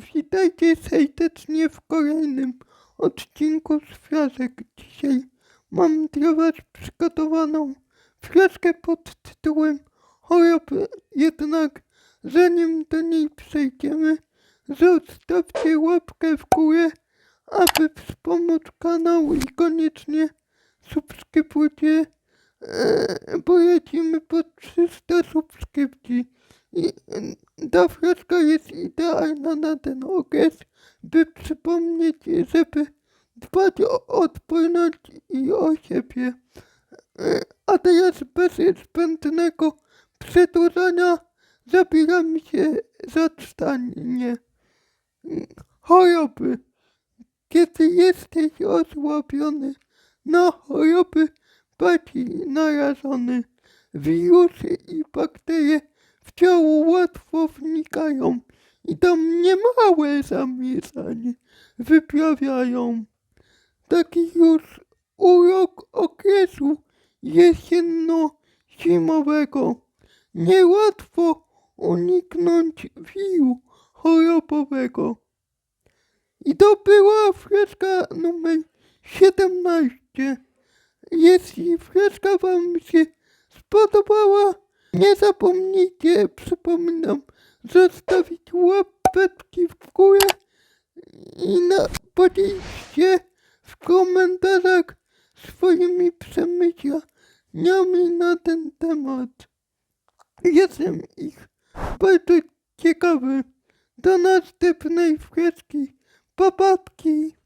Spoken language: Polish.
witajcie serdecznie w kolejnym odcinku z Frazek. Dzisiaj mam dla was przygotowaną frazkę pod tytułem choroby. Jednak zanim do niej przejdziemy, zostawcie łapkę w górę, aby wspomóc kanał i koniecznie subskrybujcie, e, bo lecimy po 300 subskrypcji. I ta frazka jest idealna na ten okres, by przypomnieć, żeby dbać o odporność i o siebie. A teraz bez zbędnego przedłużania zabieram się za czytanie. Choroby. Kiedy jesteś osłabiony na choroby, bardziej narażony. Wirusy i bakterie w łatwo i tam niemałe zamieszanie wyprawiają. Taki już urok okresu jesienno-zimowego. Niełatwo uniknąć wiru chorobowego. I to była freska numer 17. Jeśli freska Wam się spodobała, nie zapomnijcie, przypominam, zostawić łapeczki w górę i na, podzielić w komentarzach swoimi przemyśleniami na ten temat. Jestem ich bardzo ciekawy. Do następnej freski. Papatki.